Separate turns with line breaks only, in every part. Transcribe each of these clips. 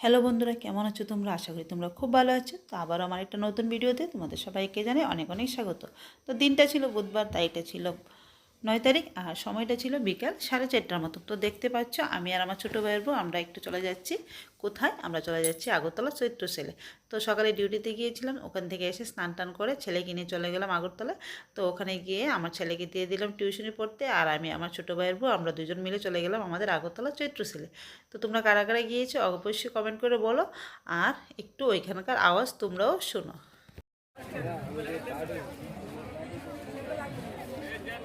Hello বন্ধুরা, কেমন আছো তোমরা? আশা করি তোমরা খুব ভালো আছো। তো আবার আমার একটা নতুন ভিডিওতে তোমাদের সবাইকে জানাই অনেক অনেক স্বাগত। তো দিনটা ছিল বুধবার, তাই এটা ছিল নয় তারিখ, আর সময়টা ছিল বিকাল সাড়ে চারটার মতো। তো দেখতে পাচ্ছ, আমি আর আমার ছোটো ভাইয়ের বউ আমরা একটু চলে যাচ্ছি। কোথায়? আমরা চলে যাচ্ছি আগরতলা চৈত্র সেলে তো সকালে ডিউটিতে গিয়েছিলাম, ওখান থেকে এসে স্নান টান করে ছেলেকে নিয়ে চলে গেলাম আগরতলা। তো ওখানে গিয়ে আমার ছেলেকে দিয়ে দিলাম টিউশনি পড়তে, আর আমি আমার ছোটো ভাইয়ের বউ আমরা দুজন মিলে চলে গেলাম আমাদের আগরতলা চৈত্র সেলে তো তোমরা কারা কারা গিয়েছো অবশ্যই কমেন্ট করে বলো, আর একটু ওইখানকার আওয়াজ তোমরাও শোনো।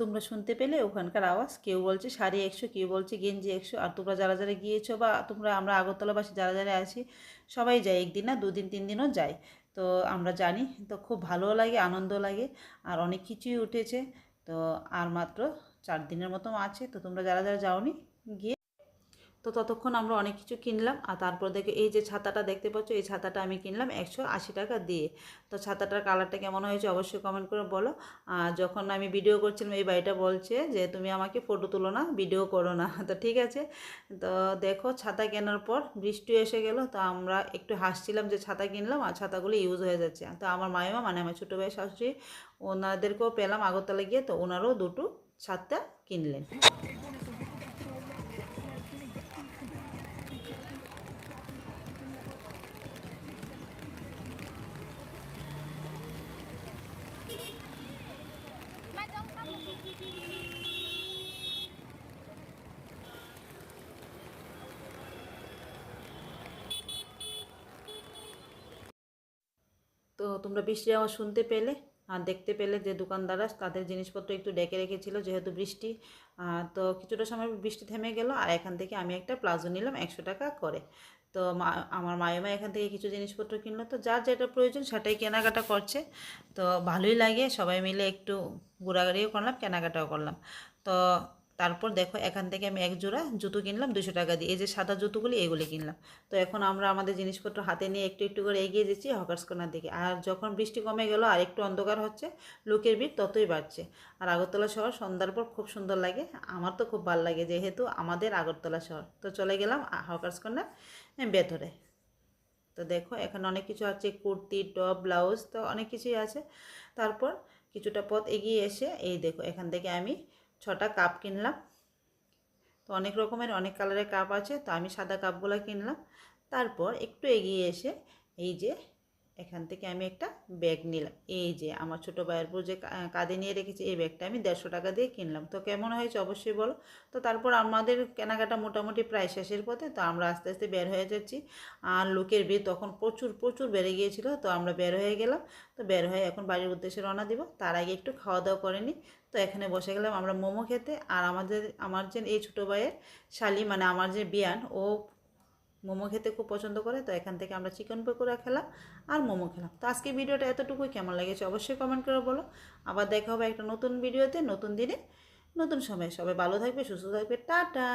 তোমরা শুনতে পেলে, ওখানকার আওয়াজ। কেউ বলছে, শাড়ি একশো কেউ বলছে, গেঞ্জি একশো আর তোমরা যারা যারা গিয়েছো বা তোমরা, আমরা আগরতলাবাসী যারা যারা আছি, সবাই যাই, একদিন না দুদিন, তিন দিনও যাই। তো আমরা জানি, তো খুব ভালোও লাগে আনন্দ লাগে, আর অনেক কিছুই উঠেছে। তো আর মাত্র চার দিনের মতো আছে। তো তোমরা যারা যারা যাওনি, গিয়ে তো ততক্ষণ আমরা অনেক কিছু কিনলাম আর তারপর দেখে এই যে ছাতাটা দেখতে পাচ্ছ, এই ছাতাটা আমি কিনলাম একশো আশি টাকা দিয়ে। তো ছাতাটার কালারটা কেমন হয়েছে অবশ্যই কমেন্ট করে বলো। আর যখন আমি ভিডিও করছিলাম, এই বাড়িটা বলছে যে, তুমি আমাকে ফটো তুলো না ভিডিও করো না। তো ঠিক আছে। তো দেখো, ছাতা কেনার পর বৃষ্টি এসে গেল, তো আমরা একটু হাসছিলাম যে ছাতা কিনলাম আর ছাতাগুলো ইউজ হয়ে যাচ্ছে। তো আমার মায়েমা মানে আমার ছোটো ভাই শাশুড়ি, ওনাদেরকেও পেলাম আগরতলা গিয়ে, তো ওনারও দুটো ছাতা কিনলেন। তো তোমরা বৃষ্টি আওয়াজ শুনতে পেলে আর দেখতে পেলে যে দোকানদাররা তাদের জিনিসপত্র একটু ডেকে রেখেছিল যেহেতু বৃষ্টি। তো কিছুটা সময় বৃষ্টি থেমে গেল আর এখান থেকে আমি একটা প্লাজো নিলাম একশো টাকা করে। তো আমার মায়েমা এখান থেকে কিছু জিনিসপত্র কিনলো। তো যার যেটা প্রয়োজন সেটাই কেনাকাটা করছে। তো ভালোই লাগে, সবাই মিলে একটু ঘোরাঘুরিও করলাম, কেনাকাটাও করলাম। তো তারপর দেখো এখান থেকে আমি এক জোড়া জুতো কিনলাম দুশো টাকা দিয়ে। এই যে সাদা জুতোগুলি, এগুলি কিনলাম। তো এখন আমরা আমাদের জিনিসপত্র হাতে নিয়ে একটু একটু করে এগিয়ে যাচ্ছি হকার্স কর্নার দিকে। আর যখন বৃষ্টি কমে গেল আর একটু অন্ধকার হচ্ছে, লোকের ভিড় ততই বাড়ছে। আর আগরতলা শহর সন্ধ্যার পর খুব সুন্দর লাগে। আমার তো খুব ভালো লাগে যেহেতু আমাদের আগরতলা শহর। তো চলে গেলাম হকার্স কর্নার ভেতরে। তো দেখো এখানে অনেক কিছু আছে, কুর্তি, টপ, ব্লাউজ, তো অনেক কিছুই আছে। তারপর কিছুটা পথ এগিয়ে এসে এই দেখো এখান থেকে আমি ছটা কাপ কিনলাম। তো অনেক রকমের, অনেক কালারের কাপ আছে, তো আমি সাদা কাপগুলো কিনলাম। তারপর একটু এগিয়ে এসে এই যে এখান থেকে আমি একটা ব্যাগ নিলাম। এই যে আমার ছোটো ভাইয়ের বউ যে কাঁধে নিয়ে রেখেছি, এই ব্যাগটা আমি দেড়শো টাকা দিয়ে কিনলাম। তো কেমন হয়েছে অবশ্যই বলো। তো তারপর আমাদের কেনাকাটা মোটামুটি প্রায় শেষের পথে, তো আমরা আস্তে আস্তে বের হয়ে যাচ্ছি। আর লোকের ভিড় তখন প্রচুর প্রচুর বেড়ে গিয়েছিল, তো আমরা বের হয়ে গেলাম। তো বের হয়ে এখন বাড়ির উদ্দেশ্যে রওনা দিব। তার আগে একটু খাওয়া দাওয়া করে নিই। তো এখানে বসে গেলাম আমরা মোমো খেতে। আর আমাদের, আমার যে এই ছোটো ভাইয়ের শালি মানে আমার যে বিয়ান, ও মোমো খেতে খুব পছন্দ করে, তো এখান থেকে আমরা চিকেন পকোড়া খেলাম আর মোমো খেলাম। তো আজকে ভিডিওটা এতটুকুই, কেমন লেগেছে অবশ্যই কমেন্ট করে বলো। আবার দেখা হবে একটা নতুন ভিডিওতে, নতুন দিনে, নতুন সময়ে। সবাই ভালো থাকবে, সুস্থ থাকবে, টাটা!